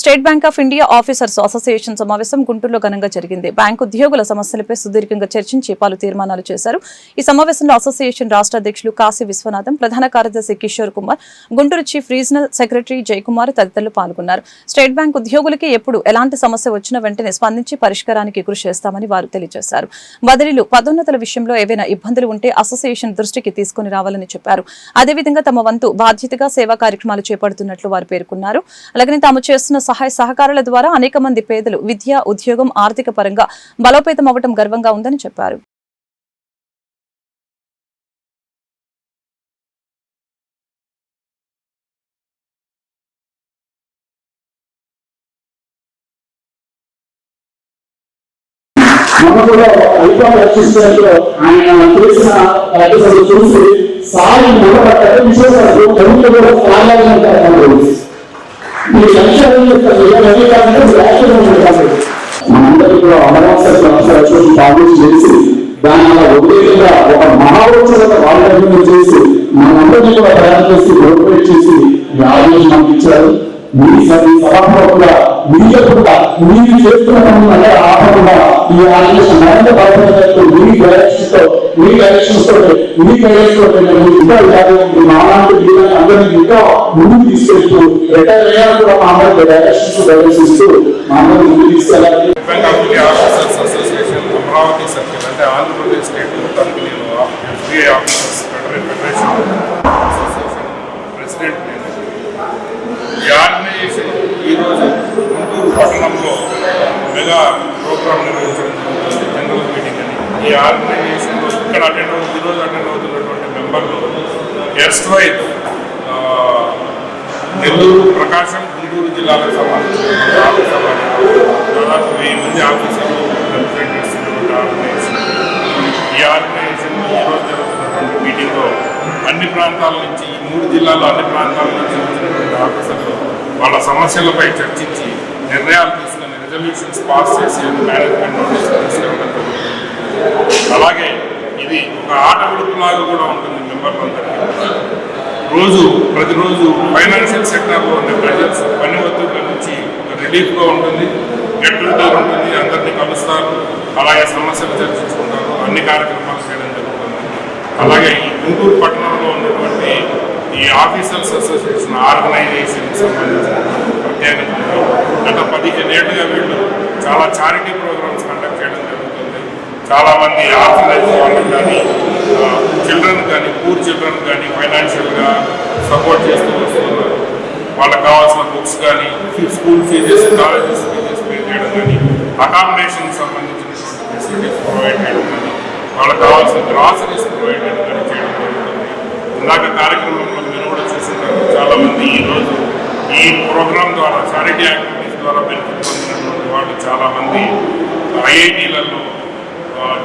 State bank of India officers association సమావేశం గుంటూరులో ఘనంగా జరిగింది. బ్యాంకు ఉద్యోగుల సమస్యలపై సుదీర్ఘంగా చర్చించి పలు తీర్మానాలు చేశారు. ఈ సమావేశంలో అసోసియేషన్ రాష్ట్ర అధ్యక్షులు కాశీ విశ్వనాథం ప్రధాన కార్యదర్శి Kishore Kumar Guntur chief regional secretary Jayakumar తదితరులు పాల్గొన్నారు. స్టేట్ బ్యాంక్ ఉద్యోగులకి ఎప్పుడు ఎలాంటి సమస్య వచ్చినా వెంటనే స్పందించి పరిష్కారానికి కృషి చేస్తామని వారు తెలియజేశారు. బదిలీలు పదోన్నతుల విషయంలో ఏవైనా ఇబ్బందులు ఉంటే అసోసియేషన్ దృష్టికి తీసుకుని రావాలని చెప్పారు. అదేవిధంగా తమ వంతు బాధ్యతగా సేవా కార్యక్రమాలు చేపడుతున్నట్లు వారు పేర్కొన్నారు. అలాగే తాము చేస్తున్న సహాయ సహకారాల ద్వారా అనేక మంది పేదలు విద్య ఉద్యోగం ఆర్థిక పరంగా బలోపేతం అవ్వటం గర్వంగా ఉందని చెప్పారు. రక్షిస్తున్నట్లు ఆయన చేసిన చూసి సాయి నిలబడ్డారు విశేషాలు ప్రభుత్వం కూడా సాగాలంటారు ఈ లక్ష్యాలను యొక్క మనందరికీ కూడా అమరావతి సంవత్సరాలు పాలన చేసి దాని అలా ఉద్యోగంగా ఒక మహాోత్సవ వాళ్ళని చేసి మనందరినీ కూడా ప్రయాణం చేసి చేసి ఈ ఆదేశం మనకి ఇచ్చారు. మీ సరి సభాపూర్వకంగా మీరు మీరు చేస్తున్న ఆపకుండా ఈ మరింత మీ మీ డైరెక్షన్స్ తోటి మీ తోటి ఇంకా మీ అందరినీ ఇంకా ముందుకు తీసుకెళ్తూ రిటైర్ అయ్యాక కూడా మా అందరికి డైరెక్షన్స్ ఇస్తూ మా అందరినీ ముందుకు తీసుకెళ్ళాలి అమరావతి సర్కిల్ అంటే ఆంధ్రప్రదేశ్ స్టేట్ మొత్తానికి నేను officers federal federation association president నేను ఈ ఆర్గనైజేషన్ ఈరోజు గుంటూరు పట్టణంలో మెగా ప్రోగ్రామ్ నిర్వహించడం జరుగుతుంది జనరల్ మీటింగ్ అని ఈ ఆర్గనైజేషన్లో ఇక్కడ అటెండ్ అవుతుంది ఈరోజు అటెండ్ అవుతున్నటువంటి మెంబర్లు ఎస్ట్ వైపు నెల్లూరు ప్రకాశం గుంటూరు జిల్లాలకు సంబంధించిన దాదాపు వెయ్యి మంది ఆఫీసర్లు రిప్రజెంటేటివ్స్ చేస్తున్నటువంటి ఆర్గనైజేషన్ ఈ ఆర్గనైజేషన్ ఈరోజు జరుగుతున్నటువంటి మీటింగ్లో అన్ని ప్రాంతాల నుంచి ఈ మూడు జిల్లాలో అన్ని ప్రాంతాల నుంచి వచ్చినటువంటి ఆఫీసర్లు వాళ్ళ సమస్యలపై చర్చించి నిర్ణయాలు తీసుకుని రిజల్యూషన్స్ పాస్ చేసి మేనేజ్మెంట్ నోటీస్ తీసుకెళ్ళడం అలాగే ఇది ఒక ఆట విడుపులాగా కూడా ఉంటుంది మెంబర్లందరికీ. రోజు ప్రతిరోజు ఫైనాన్షియల్ సెక్టర్లో ఉండే ప్రెజర్స్ పని ఒత్తిడి నుంచి రిలీఫ్గా ఉంటుంది గెట్ టుగెదర్ ఉంటుంది అందరినీ కలుస్తారు అలాగే సమస్యలు చర్చించుకుంటారు అన్ని కార్యక్రమాలు చేయడం జరుగుతుంది. అలాగే ఈ గుంటూరు పట్టణంలో ఉన్నటువంటి ఈ ఆఫీసర్స్ అసోసియేషన్ ఆర్గనైజేషన్ సంబంధించిన ప్రత్యేకత గత పదిహేను ఏళ్ళుగా వీళ్ళు చాలా చారిటీ ప్రోగ్రామ్స్ కండక్ట్ చేయడం జరుగుతుంది. చాలామంది ఆర్గనైజ్ వాళ్ళకి కానీ చిల్డ్రన్ కానీ పూర్ చిల్డ్రన్ కానీ ఫైనాన్షియల్గా సపోర్ట్ చేస్తూ వస్తున్నారు. వాళ్ళకి కావాల్సిన బుక్స్ కానీ school fees colleges fees pay చేయడం కానీ అకామిడేషన్ సంబంధించినటువంటి ఫెసిలిటీస్ ప్రొవైడ్ చేయడం కానీ వాళ్ళకి కావాల్సిన గ్రాసరీస్ ప్రొవైడ్ చేయడం కానీ చేయడం జరుగుతుంది. ఇందాక కార్యక్రమంలో మీరు కూడా చూసింటారు చాలామంది ఈరోజు ఈ ప్రోగ్రామ్ ద్వారా చారిటీ యాక్టివిటీస్ ద్వారా బెనిఫిట్ పొందినటువంటి వాళ్ళు చాలామంది ఐఐటీలలో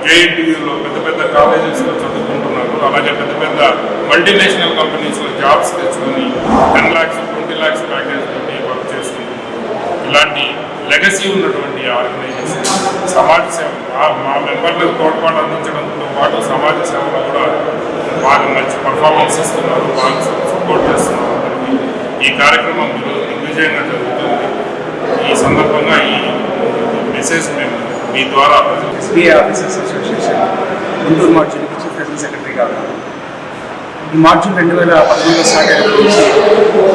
జేఎన్టీయూలో పెద్ద పెద్ద కాలేజెస్లో చదువుకుంటున్నారు. అలాగే పెద్ద పెద్ద మల్టీనేషనల్ కంపెనీస్లో జాబ్స్ తెచ్చుకొని ten lakhs twenty lakhs package పెట్టి వర్క్ చేసుకుంటున్నారు ఇలాంటి లెగసీ ఉన్నటువంటి ఆర్గనైజేషన్ సమాజ సేవ మా- మెంబర్లకు తోడ్పాటు అందించడంతో పాటు సమాజ సేవలో కూడా బాగా మంచి పర్ఫార్మెన్స్ ఇస్తున్నారు బాగా సపోర్ట్ చేస్తున్నారు. అందరికీ. ఈ కార్యక్రమం ఈరోజు దిగ్విజయంగా జరుగుతుంది. ఈ సందర్భంగా ఈ మెసేజ్ మేము మీ ద్వారా SBI officers association Guntur March chief federal సెక్రటరీగా ఉన్నాను. ఈ మార్చుల్ రెండు వేల పదమూడులో స్టార్ట్ అయిన నుంచి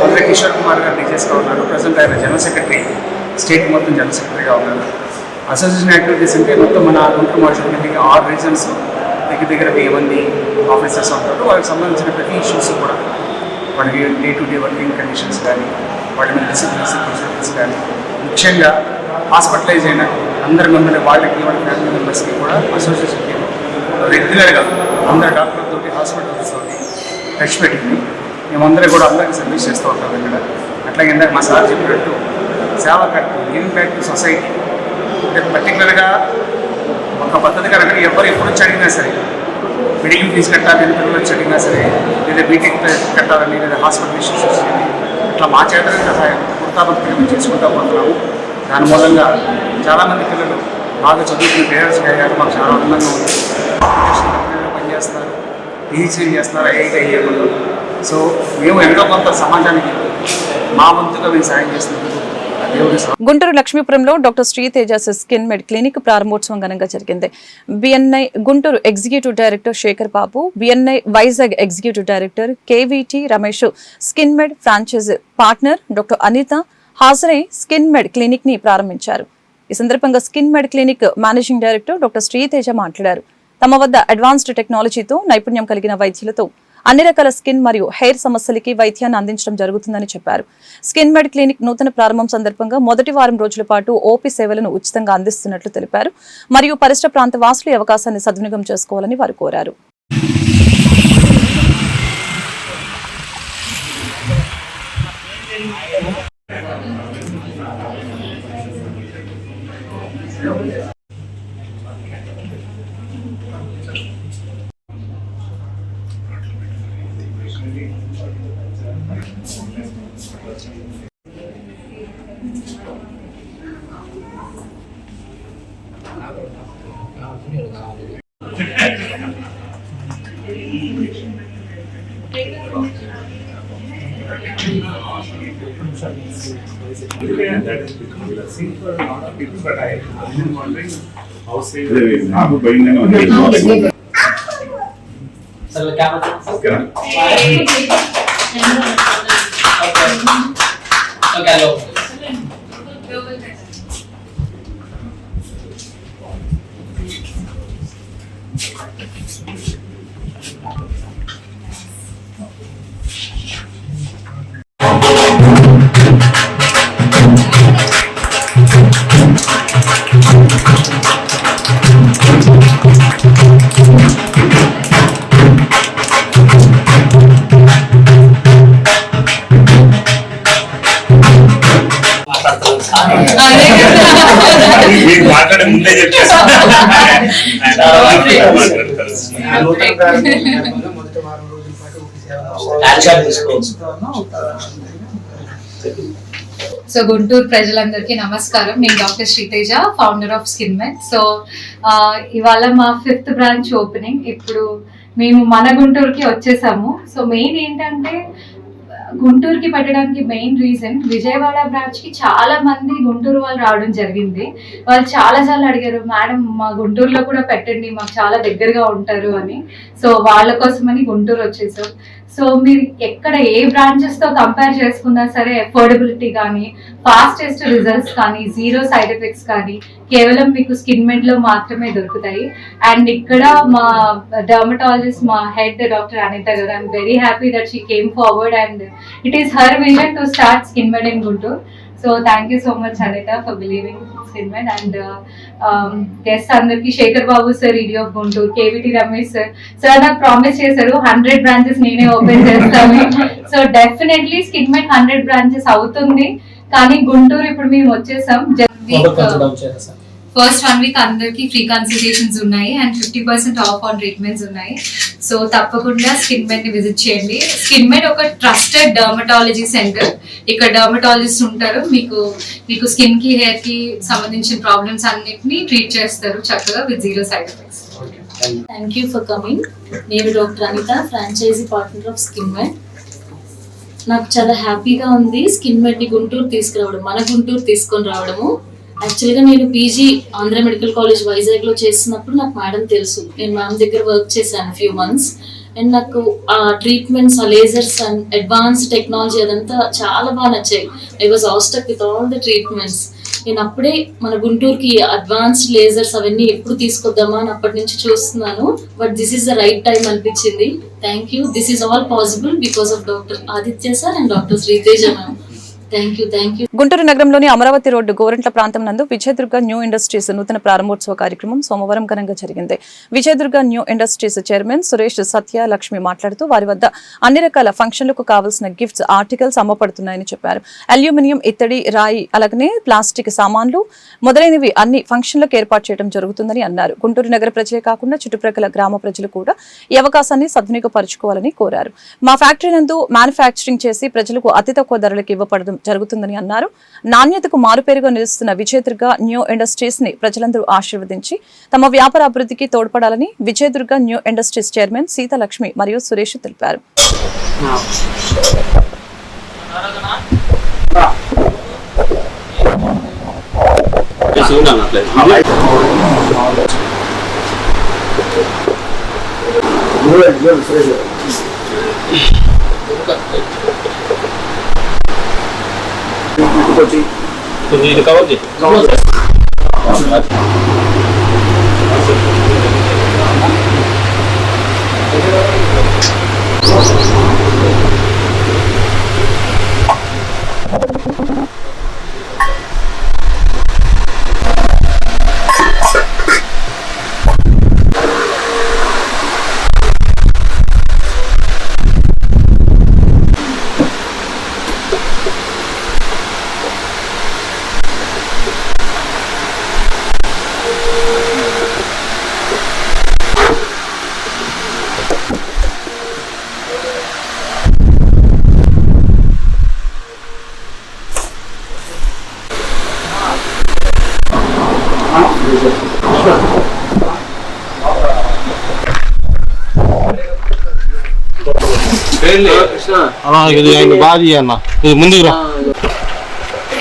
మొదట కిషోర్ కుమార్ గారు డీజెస్గా ఉన్నారు. ప్రజెంట్ ఆయన జనరల్ సెక్రటరీ స్టేట్ మొత్తం జనరల్ సెక్రటరీగా ఉన్నారు. అసోసియేషన్ యాక్టివిటీస్ అంటే మొత్తం మన గుంటూరు మార్చుల్ కిందకి ఆరు రీజన్స్ దగ్గర దగ్గర వెయ్యి మంది ఆఫీసర్స్ ఉంటారు. వాళ్ళకి సంబంధించిన ప్రతి ఇష్యూస్ కూడా వాళ్ళకి day to day working conditions కానీ వాళ్ళ మీద డిసిప్లిన్స్ ప్రొసీజర్స్ కానీ ముఖ్యంగా హాస్పిటలైజ్ అయిన అందరి మెంబర్ వాళ్ళకి వాళ్ళ ఫ్యామిలీ మెంబర్స్కి కూడా అసోసియేషన్కి రెగ్యులర్గా? అందరు డాక్టర్లతోటి హాస్పిటల్స్ తోటి టచ్ పెట్టుకుని మేమందరం కూడా అందరికీ సర్వీస్ చేస్తూ ఉంటాం ఇక్కడ. అట్లాగే ఇందాక మా సార్ చెప్పినట్టు సేవా కార్యక్రమం గివింగ్ బ్యాక్ టు సొసైటీ. అంటే పర్టికులర్గా ఒక పద్ధతి కనుక ఎవరు ఎప్పుడు వచ్చి అడిగినా సరే మెడికల్ ఫీజు కట్టాలని పిల్లలు వచ్చి అడిగినా సరే లేదా బీటెక్ కట్టాలని లేదా హాస్పిటల్ ఇష్యూస్ ఇట్లా మా చేతనే సహాయం వృత్తాపత్రిక మేము చేసుకుంటా పోతున్నాము. దాని మూలంగా చాలామంది పిల్లలు బాగా చదువుకుని పేరెంట్స్ అయ్యారు. మాకు చాలా ఆనందంగా ఉంది. పనిచేస్తున్నారు. పిహెచ్డీ చేస్తున్నారు? ఐఐటి అయ్యేవాళ్ళు. సో మేము ఎంతో కొంత సమాజానికి మా వంతుగా మేము సాయం చేస్తున్నాము Guntur లక్ష్మీపురంలో doctor Sri Tejas skin med clinic ప్రారంభోత్సవం ఘనంగా జరిగింది. BNI Guntur executive director Sekhar Babu BNI Vizag executive director KVT Ramesh skin med franchise partner doctor Anitha హాజరై స్కిన్ మెడ్ క్లినిక్ని ప్రారంభించారు. ఈ సందర్భంగా skin med clinic managing director doctor Sritheja మాట్లాడారు. తమ వద్ద అడ్వాన్స్డ్ టెక్నాలజీతో నైపుణ్యం కలిగిన వైద్యులతో అన్ని రకాల స్కిన్ మరియు హెయిర్ సమస్యలకి వైద్యాన్ని అందించడం జరుగుతుందని చెప్పారు. స్కిన్ మెడ్ క్లినిక్ నూతన ప్రారంభం సందర్భంగా మొదటి వారం రోజుల పాటు ఓపీ సేవలను ఉచితంగా అందిస్తున్నట్లు తెలిపారు. మరియు పరిసర ప్రాంత వాసులు ఈ అవకాశాన్ని సద్వినియోగం చేసుకోవాలని వారు కోరారు. people, but I, I'm just wondering how safe. Sir, camera. Okay. Okay, hello. మొదటి వారం రోజుల పాటు సో గుంటూరు ప్రజలందరికీ నమస్కారం. నేను doctor Sritheja founder of skin med so ఇవాళ మా ఫిఫ్త్ బ్రాంచ్ ఓపెనింగ్ ఇప్పుడు మేము మన గుంటూరుకి వచ్చేసాము. సో మెయిన్ ఏంటంటే గుంటూరుకి పెట్టడానికి మెయిన్ రీజన్ విజయవాడ బ్రాంచ్కి చాలా మంది గుంటూరు వాళ్ళు రావడం జరిగింది. వాళ్ళు చాలా సార్లు అడిగారు మేడం మా గుంటూరులో కూడా పెట్టండి మాకు చాలా దగ్గరగా ఉంటారు అని. సో వాళ్ళ కోసమని గుంటూరు వచ్చేసాం. సో మీరు ఎక్కడ ఏ బ్రాంచెస్తో కంపేర్ చేసుకున్నా సరే అఫోర్డబిలిటీ కానీ ఫాస్టెస్ట్ రిజల్ట్స్ కానీ జీరో సైడ్ ఎఫెక్ట్స్ కానీ కేవలం మీకు స్కిన్ మెడ్లో మాత్రమే దొరుకుతాయి. అండ్ ఇక్కడ మా డర్మటాలజిస్ట్ మా head doctor Anitha garu I'm very happy that she came forward and it is her vision to start skin med in Guntur so thank you so much Anitha for believing med and guest అందరికి Sekhar Babu sir ED of Guntur KVT Ramesh sir. Sir నాకు promise చేశారు hundred branches నేనే open చేస్తాను. So definitely skin med hundred branches అవుతుంది. కానీ గుంటూరు ఇప్పుడు మేము వచ్చేసాం చేయాలి, sir. ఫస్ట్ వన్ వీక్ అందరికి ఫ్రీ కన్సల్టేషన్స్ ఉన్నాయి and fifty percent off on treatments ఉన్నాయి. సో తప్పకుండా స్కిన్ మెడ్ని విజిట్ చేయండి. స్కిన్ మెడ్ ఒక ట్రస్టెడ్ డర్మటాలజీ సెంటర్ ఇక్కడ డర్మటాలజిస్ట్ ఉంటారు. మీకు మీకు స్కిన్కి హెయిర్కి సంబంధించిన ప్రాబ్లమ్స్ అన్నిటిని ట్రీట్ చేస్తారు చక్కగా with zero side effects thank you for coming నేను doctor Anitha franchisee partner of skin med నాకు చాలా హ్యాపీగా ఉంది స్కిన్ మెడ్ని గుంటూరు తీసుకురావడం మన గుంటూరు తీసుకొని రావడము. యాక్చువల్గా నేను పీజీ ఆంధ్ర మెడికల్ కాలేజ్ వైజాగ్లో చేస్తున్నప్పుడు నాకు మేడం తెలుసు. నేను మ్యామ్ దగ్గర వర్క్ చేశాను ఫ్యూ మంత్స్ అండ్ నాకు ఆ ట్రీట్మెంట్స్ ఆ లేజర్స్ అండ్ అడ్వాన్స్ టెక్నాలజీ అదంతా చాలా బాగా నచ్చాయి. I was awestruck with all the treatments నేను అప్పుడే మన గుంటూరుకి అడ్వాన్స్డ్ లేజర్స్ అవన్నీ ఎప్పుడు తీసుకొద్దామా అని అప్పటి నుంచి చూస్తున్నాను. But this is the right time అనిపించింది. Thank you this is all possible because of doctor Aditya sir and doctor Sritheja ma'am Guntur నగరంలోని అమరావతి రోడ్డు గోరంట్ల ప్రాంతం నందు విజయదుర్గ న్యూ ఇండస్ట్రీస్ నూతన ప్రారంభోత్సవ కార్యక్రమం సోమవారం ఘనంగా జరిగింది. Vijayadurga new industries chairman Suresh Satya Lakshmi మాట్లాడుతూ వారి వద్ద అన్ని రకాల ఫంక్షన్లకు కావాల్సిన గిఫ్ట్స్ ఆర్టికల్స్ అమ్మపడుతున్నాయని చెప్పారు. అల్యూమినియం ఇత్తడి రాయి అలాగనే ప్లాస్టిక్ సామాన్లు మొదలైనవి అన్ని ఫంక్షన్లకు ఏర్పాటు చేయడం జరుగుతుందని అన్నారు. గుంటూరు నగర ప్రజలే కాకుండా చుట్టుప్రక్కల గ్రామ ప్రజలు కూడా ఈ అవకాశాన్ని సద్వినియోగపరచుకోవాలని కోరారు. మా ఫ్యాక్టరీ నందు మ్యానుఫ్యాక్చరింగ్ చేసి ప్రజలకు అతి తక్కువ ధరలకు ఇవ్వబడడం జరుగుతుందని అన్నారు నాణ్యతకు మారుపేరుగా నిలుస్తున్న విజయదుర్గ న్యూ ఇండస్ట్రీస్ని ప్రజలందరూ ఆశీర్వదించి తమ వ్యాపార అభివృద్ధికి తోడ్పడాలని Vijayadurga new industries chairman Sitalakshmi మరియు సురేష్ తెలిపారు ఇది కవర్ చేయి అన్నా ఇది ఆయన బాధ అన్న ఇది ముందుకు రా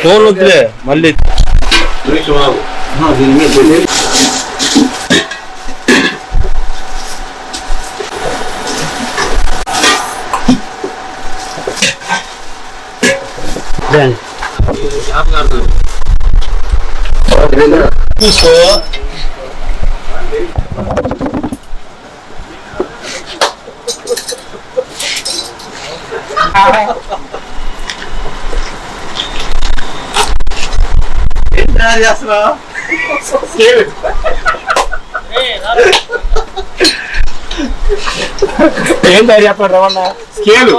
ఫోన్ వద్దులే మళ్ళీ చూసుకో ఏం తయారు చెప్పారు రమణ? స్కేలు.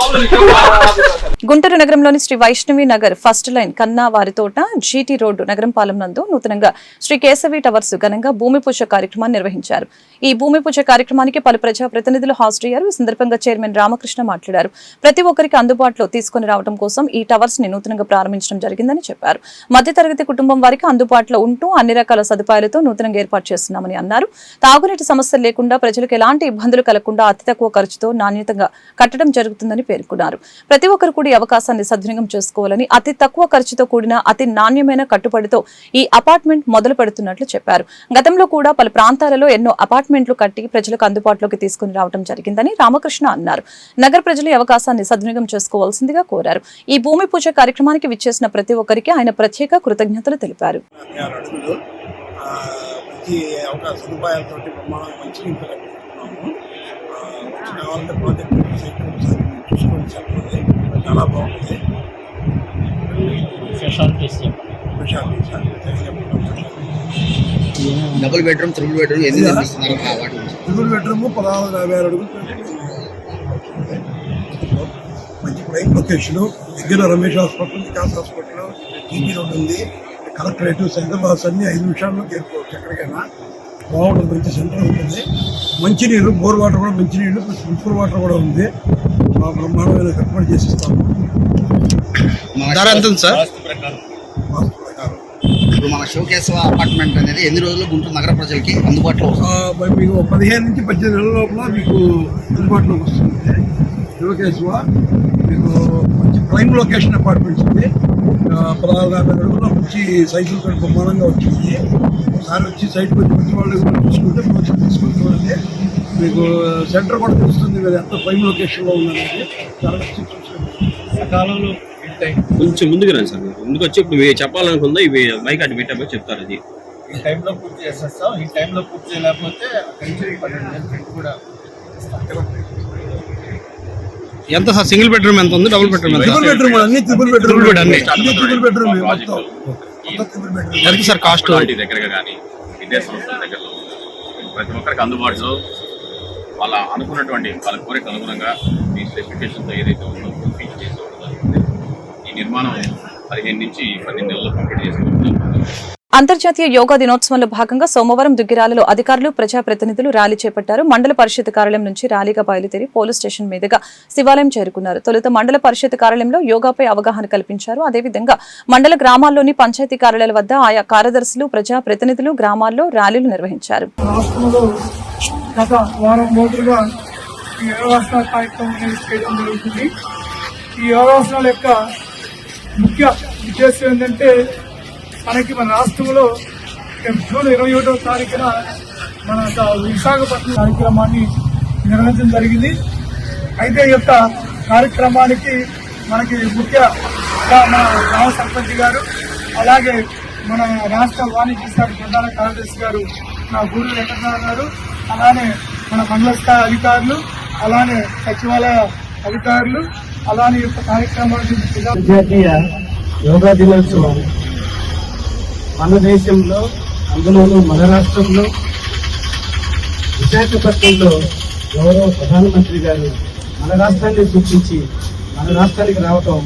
గుంటూరు నగరంలోని శ్రీ వైష్ణవి నగర్ ఫస్ట్ లైన్ కన్నా వారి తోట జీటీ రోడ్డు నగరం పాలెం నందు నూతనంగా శ్రీ కేశవి టవర్స్ ఘనంగా భూమి పూజ కార్యక్రమాన్ని నిర్వహించారు. ఈ భూమి పూజ కార్యక్రమానికి పలు ప్రజా ప్రతినిధులు హాజరయ్యారు. ఈ సందర్భంగా చైర్మన్ రామకృష్ణ మాట్లాడారు. ప్రతి ఒక్కరికి అందుబాటులో తీసుకుని రావడం కోసం ఈ టవర్స్ని నూతనంగా ప్రారంభించడం జరిగిందని చెప్పారు. మధ్యతరగతి కుటుంబం వారికి అందుబాటులో ఉంటూ అన్ని రకాల సదుపాయాలతో నూతనంగా ఏర్పాటు చేస్తున్నామని అన్నారు. తాగునీటి సమస్యలు లేకుండా ప్రజలకు ఎలాంటి ఇబ్బందులు కలగకుండా అతి తక్కువ ఖర్చుతో నాణ్యతగా కట్టడం జరుగుతుందని పేర్కొన్నారు. ప్రతి ఒక్కరు కూడా అవకాశాన్ని సద్వినియోగం చేసుకోవాలని అతి తక్కువ ఖర్చుతో కూడిన అతి నాణ్యమైన కట్టుబడితో ఈ అపార్ట్మెంట్ మొదలు పెడుతున్నట్లు చెప్పారు. గతంలో కూడా పలు ప్రాంతాలలో ఎన్నో అపార్ట్మెంట్లు కట్టి ప్రజలకు అందుబాటులోకి తీసుకుని రావడం జరిగిందని రామకృష్ణ అన్నారు. నగర ప్రజలు ఈ అవకాశాన్ని సద్వినియోగం చేసుకోవాల్సిందిగా కోరారు. ఈ భూమి పూజ కార్యక్రమానికి విచ్చేసిన ప్రతి ఒక్కరికి ఆయన ప్రత్యేక కృతజ్ఞతలు తెలిపారు. మంచి అవకాశ సదుపాయాలతో మంచి ప్రాజెక్ట్ చాలా బాగుంది. డబుల్ బెడ్రూమ్ త్రిబుల్ బెడ్రూమ్ ఎన్ని నిర్మిస్తున్నారు? త్రిబుల్ బెడ్రూమ్ పదహారు యాభై ఆరు అడుగులు. మంచి ప్రైమ్ లొకేషన్ దగ్గర Ramesh hospital Vikas hospital GB road ఉంది. కలెక్టరేట్ సెంట్రల్ బస్ అన్ని ఐదు నిమిషాల్లో చేరుకోవచ్చు ఎక్కడికైనా. బాగుంటుంది మంచి సెంటర్ ఉంటుంది. మంచినీళ్ళు బోర్ వాటర్ కూడా మంచినీళ్ళు ప్లస్ వాటర్ కూడా ఉంది. మా బ్రహ్మాండమైన కట్టుబడి చేసిస్తాము. ధర ఎంత ఉంది సార్? ఇప్పుడు మన శివకేశవ అపార్ట్మెంట్ అనేది ఎన్ని రోజులు గుంటూరు నగర ప్రజలకి అందుబాటులో ఆ, వస్తుంది మరి మీకు పదిహేను నుంచి పద్దెనిమిది నెలల లోపల మీకు అందుబాటులోకి వస్తుంది. శివకేశవ మీకు మంచి ప్రైమ్ లొకేషన్ అపార్ట్మెంట్స్ ఉంది. పదహారు యాభై అడుగుల మంచి సైజులు కూడా బ్రహ్మాండంగా వచ్చింది. ఒకసారి వచ్చి సైట్కి వచ్చి మంచి వాళ్ళు చూసుకుంటే కొంచెం తీసుకుని చూడండి. మీకు సెంటర్ కూడా తెలుస్తుంది మీరు ఎంత ప్రైమ్ లొకేషన్లో ఉందనేది. చూసుకోండి. కొంచెం ముందుకు రండి సార్ మీరు. ముందుకు వచ్చి ఇప్పుడు చెప్పాలనుకుందా ఇవి మైక్ అటు పెట్టాబో చెప్తారు అది. ఈ టైంలో పూర్తి చేసేస్తాం. ఈ టైంలో పూర్తి చేయలేకపోతే కూడా ఎంత సార్? సింగిల్ బెడ్రూమ్ ఎంత ఉంది? డబుల్ బెడ్రూమ్ ఎంత? ట్రిపుల్ బెడ్రూమ్ అన్ని ట్రిపుల్ బెడ్రూమ్ bed అన్ని. ట్రిపుల్ బెడ్రూమ్ మొత్తం. మొత్తం ట్రిపుల్ బెడ్రూమ్ ఎంత సార్ కాస్ట్ దగ్గరగా కానీ విద్యా సంస్థల దగ్గరలో ప్రతి ఒక్కరికి అందుబాటులో. వాళ్ళ అనుకున్నటువంటి వాళ్ళ కోరిక అనుగుణంగా మీ స్పెసిఫికేషన్తో ఏదైతే ఉందో పూర్తి చేసుకోవడం ఈ నిర్మాణం పదిహేను నుంచి పన్నెండు నెలల్లో కంప్లీట్ చేసుకోవడం అంతర్జాతీయ యోగా దినోత్సవంలో భాగంగా సోమవారం దుగ్గిరాలలో అధికారులు ప్రజాప్రతినిధులు ర్యాలీ చేపట్టారు. మండల పరిషత్ కార్యాలయం నుంచి ర్యాలీగా బయలుదేరి పోలీస్ స్టేషన్ మీదుగా శివాలయం చేరుకున్నారు. తొలుత మండల పరిషత్ కార్యాలయంలో యోగాపై అవగాహన కల్పించారు. అదేవిధంగా మండల గ్రామాల్లోని పంచాయతీ కార్యాలయాల వద్ద ఆయా కార్యదర్శులు ప్రజాప్రతినిధులు గ్రామాల్లో ర్యాలీలు నిర్వహించారు. ఈ యోగాసనాల యొక్క ముఖ్య ఉద్దేశం ఏంటంటే మనకి మన రాష్ట్రంలో జూన్ ఇరవై ఒకటో తారీఖున మన యొక్క విశాఖపట్నం కార్యక్రమాన్ని నిర్వహించడం జరిగింది. అయితే ఈ యొక్క కార్యక్రమానికి మనకి ముఖ్య మన గ్రామ సర్పంచ్ గారు అలాగే మన రాష్ట్ర వాణిజ్య శాఖ ప్రధాన కార్యదర్శి గారు నా గూడు వెంకటరావు గారు అలానే మన మండల స్థాయి అధికారులు అలానే సచివాలయ అధికారులు అలానే యొక్క కార్యక్రమాన్ని యోగా దినోత్సవం మన దేశంలో అందులోనూ మన రాష్ట్రంలో విశాఖపట్నంలో గౌరవ ప్రధానమంత్రి గారు మన రాష్ట్రాన్ని సూచించి మన రాష్ట్రానికి రావటం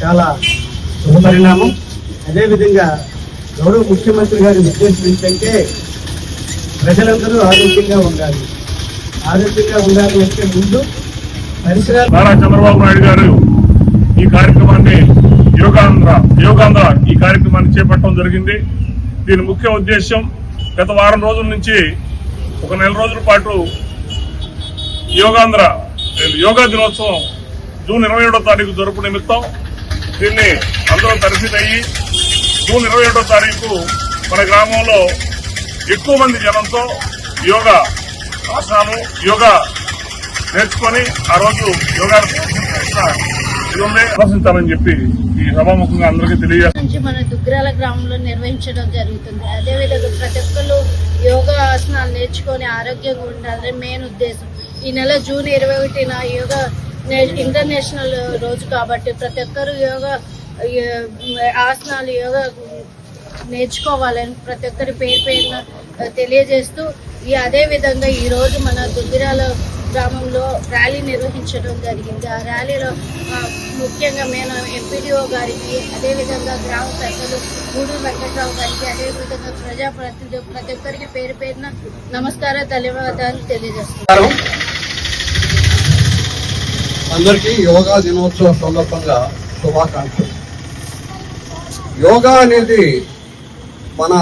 చాలా శుభపరిణామం అదేవిధంగా గౌరవ ముఖ్యమంత్రి గారి ఉద్దేశం ఏంటంటే ప్రజలందరూ ఆరోగ్యంగా ఉండాలి. ఆరోగ్యంగా ఉండాలి అంటే ముందు పరిసరాలు నారా చంద్రబాబు నాయుడు గారు ఈ కార్యక్రమాన్ని యోగాంధ్ర యోగాంధ్ర ఈ కార్యక్రమాన్ని చేపట్టడం జరిగింది. దీని ముఖ్య ఉద్దేశం గత వారం రోజుల నుంచి ఒక నెల రోజుల పాటు యోగాంధ్ర యోగా దినోత్సవం జూన్ ఇరవై ఏడో తారీఖు జరుపు నిమిత్తం దీన్ని అందరూ తరఫీదు అయ్యి జూన్ ఇరవై ఏడో తారీఖు మన గ్రామంలో ఎక్కువ మంది జనంతో యోగా ఆసనాలు యోగా నేర్చుకొని ఆ రోజు యోగా ప్రదర్శించాలని చెప్పి ఈ సభాముఖంగా అందరికీ తెలియజేస్తుంది మన దుగ్గరాల గ్రామంలో నిర్వహించడం జరుగుతుంది. అదేవిధంగా ప్రతి ఒక్కరు యోగా ఆసనాలు నేర్చుకొని ఆరోగ్యంగా ఉండాలని మెయిన్ ఉద్దేశం. ఈ నెల జూన్ ఇరవై ఒకటిన యోగా నే- ఇంటర్నేషనల్ రోజు కాబట్టి ప్రతి ఒక్కరు యోగా ఆసనాలు యోగా నేర్చుకోవాలని ప్రతి ఒక్కరి పేరు పేరున తెలియజేస్తూ ఈ అదే విధంగా మన దుగ్గిరాల గ్రామంలో ర్యాలీ నిర్వహించడం జరిగింది. ఆ ర్యాలీలో ముఖ్యంగా మేము ఎంపీడీఓ గారికి అదేవిధంగా గ్రామ పెద్దలు గూడూరు వెంకట్రావు గారికి అదేవిధంగా ప్రజాప్రతినిధులు ప్రతి ఒక్కరికి పేరు పేరున నమస్కార ధన్యవాదాలు తెలియజేస్తున్నాను అందరికీ యోగా దినోత్సవం సందర్భంగా శుభాకాంక్షలు. యోగా అనేది మన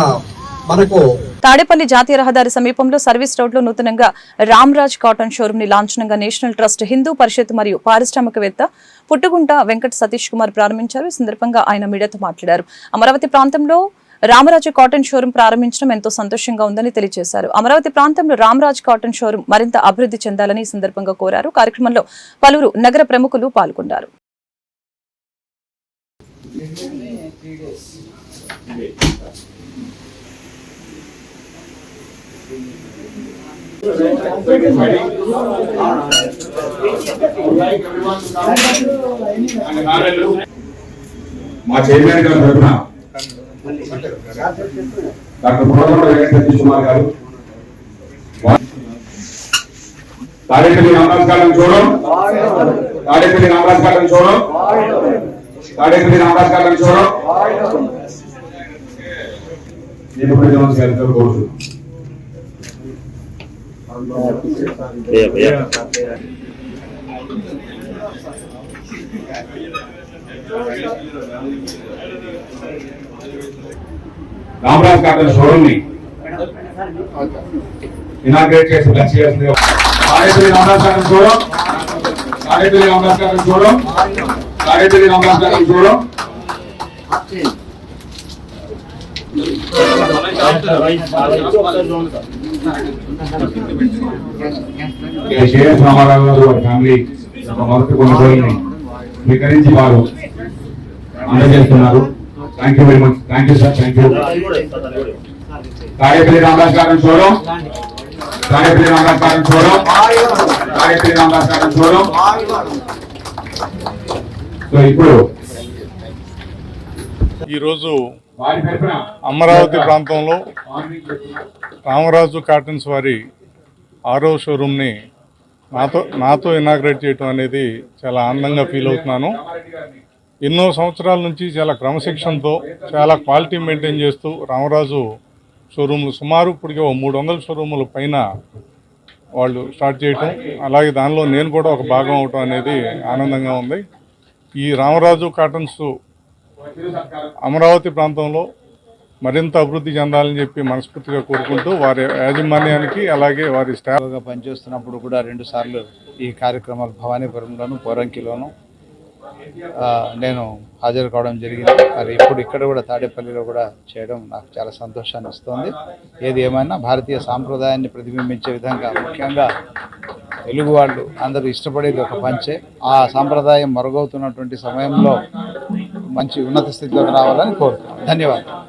మనకు తాడేపల్లి జాతీయ రహదారి సమీపంలో సర్వీస్ రోడ్లో నూతనంగా రామ్రాజ్ కాటన్ షోరూమ్ని లాంఛనంగా నేషనల్ ట్రస్ట్ హిందూ పరిషత్ మరియు పారిశ్రామికవేత్త పుట్టుగుంట వెంకట సతీష్ కుమార్ ప్రారంభించారు. ఈ సందర్భంగా ఆయన మీడియాతో మాట్లాడారు. అమరావతి ప్రాంతంలో రామరాజు కాటన్ షోరూం ప్రారంభించడం ఎంతో సంతోషంగా ఉందని తెలియజేశారు. అమరావతి ప్రాంతంలో రామరాజ్ కాటన్ షోరూం మరింత అభివృద్ధి చెందాలని ఈ సందర్భంగా కోరారు. కార్యక్రమంలో పలువురు నగర ప్రముఖులు పాల్గొన్నారు. మా చైర్మన్ గారు తరఫున డాక్టర్ పురకొండ వెంకటేశ్వర కుమార్ గారు తాడేపల్లి రామరాజ్ చూడం తాడేపల్లి రామరాజ్ చూడం తాడేపల్లి రామరాజ్ చూడం నేను కూడా గారితో కోరుతున్నాను భయ్యా భయ్యా రామరాజ్ గారి షోరూమ్ని ఇనాగ్రేట్ చేసి బ్లెస్ చేస్తుంది తాడేపల్లి రామరాజ్ గారిని చూడం తాడేపల్లి రామరాజ్ గారిని చూడం తాడేపల్లి రామరాజ్ గారిని చూడం కేఎస్ రామారావు గారు వారి ఫ్యామిలీ మొదటి కొనుగోలుని స్వీకరించి వారు అందజేస్తున్నారు. Thank you very much thank you sir thank you Kayapalli Ramaraj గారిని చూడం కాయపల్లి రామరాజ్ గారిని చూడం కాయపల్లి రామరాజ్ గారిని చూడం సో ఇప్పుడు ఈరోజు అమరావతి ప్రాంతంలో రామరాజు కాటన్స్ వారి ఆరో షోరూమ్ని నాతో నాతో ఇనాగ్రేట్ చేయటం అనేది చాలా ఆనందంగా ఫీల్ అవుతున్నాను. ఎన్నో సంవత్సరాల నుంచి చాలా క్రమశిక్షణతో చాలా క్వాలిటీ మెయింటైన్ చేస్తూ రామరాజు షోరూమ్లు సుమారు ఇప్పటికే ఓ మూడు వందల షోరూముల పైన వాళ్ళు స్టార్ట్ చేయటం అలాగే దానిలో నేను కూడా ఒక భాగం అవటం అనేది ఆనందంగా ఉంది. ఈ రామరాజు కాటన్స్ అమరావతి ప్రాంతంలో మరింత అభివృద్ధి చెందాలని చెప్పి మనస్ఫూర్తిగా కోరుకుంటూ వారి యాజమాన్యానికి అలాగే వారి స్టాఫ్గా పనిచేస్తున్నప్పుడు కూడా రెండుసార్లు ఈ కార్యక్రమాలు భవానీపురంలోను పోరంకిలోను నేను హాజరు కావడం జరిగింది. మరి ఇప్పుడు ఇక్కడ కూడా తాడేపల్లిలో కూడా చేయడం నాకు చాలా సంతోషాన్ని ఇస్తుంది. ఏది ఏమైనా భారతీయ సాంప్రదాయాన్ని ప్రతిబింబించే విధంగా ముఖ్యంగా తెలుగు వాళ్ళు అందరూ ఇష్టపడేది ఒక పంచే. ఆ సాంప్రదాయం మరుగవుతున్నటువంటి సమయంలో మంచి ఉన్నత స్థితిలోకి రావాలని కోరుతున్నాను. ధన్యవాదాలు.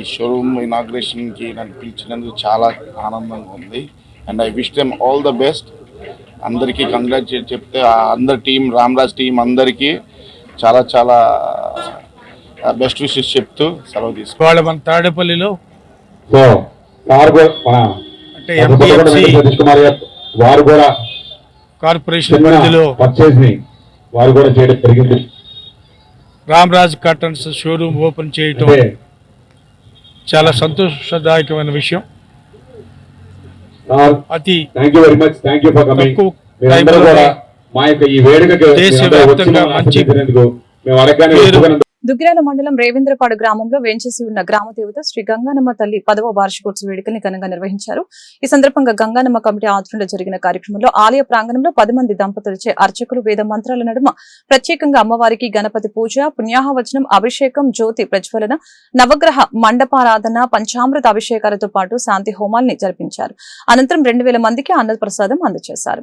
ఈ షోరూమ్ ఇనాగ్రేషన్కి నన్ను పిలిచినందుకు చాలా ఆనందంగా ఉంది. And I wish them all the best అందరికీ కంగ్రాచులేట్ చెప్తే ఆ అందరి టీం రామ్రాజ్ టీం అందరికీ చాలా చాలా బెస్ట్ విషెస్ చెప్తూ సెలవు తీసుకు వాళ్ళ మన తాడేపల్లిలో అంటే వారు కూడా కార్పొరేషన్ పరిధిలో వారు కూడా చేయడం జరిగింది. రామ్రాజ్ కర్టన్స్ షోరూమ్ ఓపెన్ చేయటం చాలా సంతోషదాయకమైన విషయం. అతి thank you very much thank you for coming తక్కువ మీరందరూ కూడా మా యొక్క ఈ వేడుకకి దేశవ్యాప్తంగా మంచి మేము ఒప్పుకున్నందుకు దుగ్గిరాల మండలం రేవేంద్రపాడు గ్రామంలో వేంచేసి ఉన్న గ్రామ దేవత శ్రీ గంగానమ్మ తల్లి పదవ వార్షికోత్సవ వేడుకల్ని ఘనంగా నిర్వహించారు. ఈ సందర్భంగా గంగానమ్మ కమిటీ ఆధ్వర్యంలో జరిగిన కార్యక్రమంలో ఆలయ ప్రాంగణంలో పది మంది దంపతులచే అర్చకులు వేద మంత్రాల నడుమ ప్రత్యేకంగా అమ్మవారికి గణపతి పూజ పుణ్యాహవచనం అభిషేకం జ్యోతి ప్రజ్వలన నవగ్రహ మండపారాధన పంచామృత అభిషేకాలతో పాటు శాంతి హోమాల్ని జరిపించారు. అనంతరం రెండు వేల మందికి అన్నప్రసాదం అందజేశారు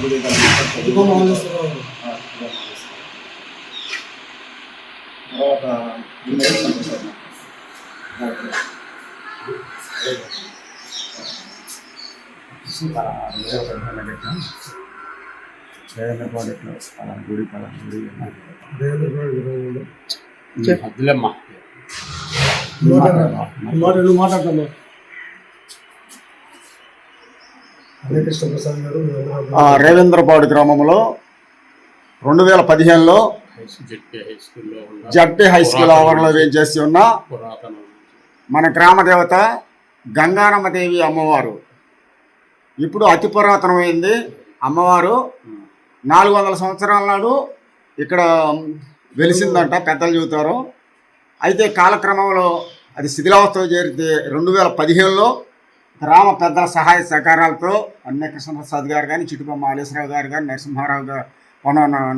ఆ, రేవేంద్రపాడు గ్రామంలో రెండు వేల పదిహేనులో జడ్పీ హై స్కూల్ ఆవరణలో వేయించేసి ఉన్న మన గ్రామ దేవత గంగానమ్మ దేవి అమ్మవారు. ఇప్పుడు అతి పురాతనమైంది అమ్మవారు. నాలుగు వందల సంవత్సరాల నాడు ఇక్కడ వెలిసిందంట పెద్దలు చెబుతారు అయితే కాలక్రమంలో అది శిథిలావస్థ చేరితే రెండు వేల పదిహేనులో గ్రామ పెద్దల సహాయ సహకారాలతో అన్య కృష్ణప్రసాద్ గారు కానీ చిట్టుపమ్మ ఆలేశ్వరరావు గారు కానీ నరసింహారావు గారు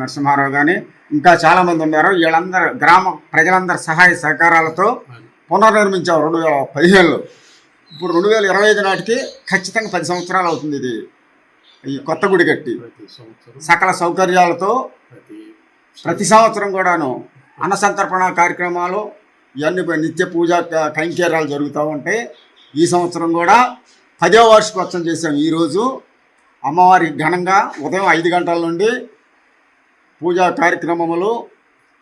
నరసింహారావు కానీ ఇంకా చాలామంది ఉన్నారు. వీళ్ళందరూ గ్రామ ప్రజలందరి సహాయ సహకారాలతో పునర్నిర్మించాం రెండు వేల పదిహేనులో. ఇప్పుడు రెండు వేల ఇరవై ఐదు నాటికి ఖచ్చితంగా పది సంవత్సరాలు అవుతుంది ఇది. ఈ కొత్త గుడి కట్టి. సకల సౌకర్యాలతో ప్రతి సంవత్సరం కూడాను అన్న సంతర్పణ కార్యక్రమాలు ఇవన్నీ నిత్య పూజ కైంకర్యాలు జరుగుతూ ఉంటాయి ఈ సంవత్సరం కూడా పదో వార్షికోత్సవం చేసాం ఈరోజు అమ్మవారి ఘనంగా ఉదయం ఐదు గంటల నుండి పూజా కార్యక్రమములు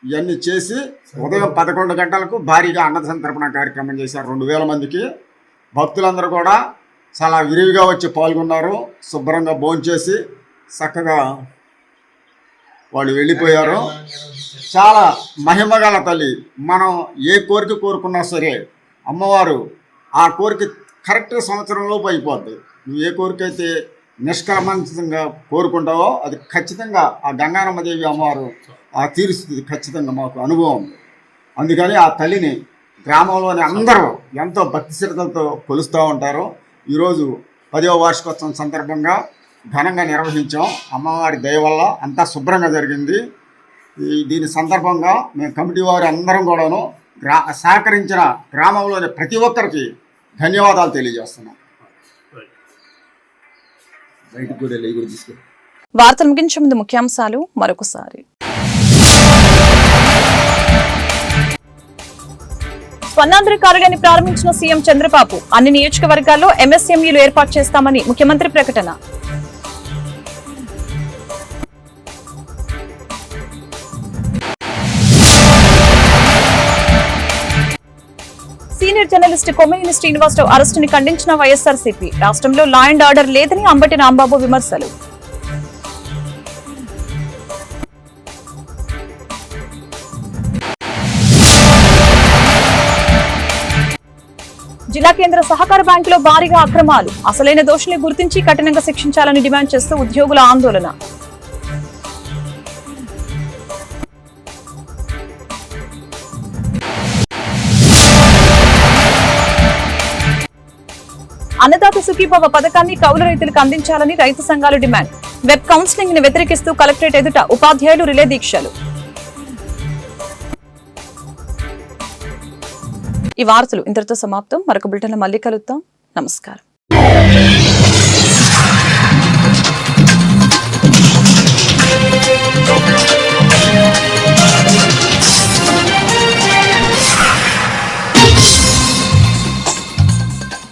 ఇవన్నీ చేసి ఉదయం పదకొండు గంటలకు భారీగా అన్న సంతర్పణ కార్యక్రమం చేశారు. రెండు వేల మందికి భక్తులందరూ కూడా చాలా విరివిగా వచ్చి పాల్గొన్నారు. శుభ్రంగా భోంచేసి చక్కగా వాళ్ళు వెళ్ళిపోయారు. చాలా మహిమగల తల్లి. మనం ఏ కోరిక కోరుకున్నా సరే అమ్మవారు ఆ కోరిక కరెక్ట్ సంవత్సరంలోపు అయిపోద్ది. నువ్వు ఏ కోరిక అయితే నిష్కలమంతంగా కోరుకుంటావో అది ఖచ్చితంగా ఆ గంగారమ్మ దేవి అమ్మవారు ఆ తీరుస్తుంది ఖచ్చితంగా మాకు అనుభవం ఉంది. అందుకని ఆ తల్లిని గ్రామంలోని అందరూ ఎంతో భక్తి శ్రద్ధలతో కొలుస్తూ ఉంటారు. ఈరోజు పదవ వార్షికోత్సవం సందర్భంగా ఘనంగా నిర్వహించాం. అమ్మవారి దయ వల్ల అంతా శుభ్రంగా జరిగింది. ఈ దీని సందర్భంగా మేము కమిటీ వారి అందరం కూడాను సహకరించిన గ్రామంలోని ప్రతి ఒక్కరికి ధన్యవాదాలు తెలియజేస్తున్నాం. బయటకు వార్తలు ముగించే ముందు ముఖ్యాంశాలు మరొకసారి. స్వర్ణాంధ్ర కార్యాలయాన్ని ప్రారంభించిన సీఎం చంద్రబాబు అన్ని నియోజకవర్గాల్లో ఎంఎస్ఎంఈలు ఏర్పాటు చేస్తామని ముఖ్యమంత్రి ప్రకటన. సీనియర్ జర్నలిస్ట్ కొమ్మినేని శ్రీనివాసరావు అరెస్టుని ఖండించిన వైఎస్ఆర్సీపీ. రాష్ట్రంలో లా అండ్ ఆర్డర్ లేదని అంబటి రాంబాబు విమర్శలు. జిల్లా కేంద్ర సహకార బ్యాంకులో భారీగా అక్రమాలు. అసలైన దోషుల్ని గుర్తించి కఠినంగా శిక్షించాలని డిమాండ్ చేస్తూ ఉద్యోగుల ఆందోళన. అన్నదాత సుఖీభవ పథకాన్ని కౌలు రైతులకు అందించాలని రైతు సంఘాలు డిమాండ్. వెబ్ కౌన్సిలింగ్ని వ్యతిరేకిస్తూ కలెక్టరేట్ ఎదుట ఉపాధ్యాయులు రిలే దీక్షలు. ఈ వార్తలు ఇంతటితో సమాప్తం. మరొక బులెటిన్ మళ్ళీ కలుద్దాం. నమస్కారం.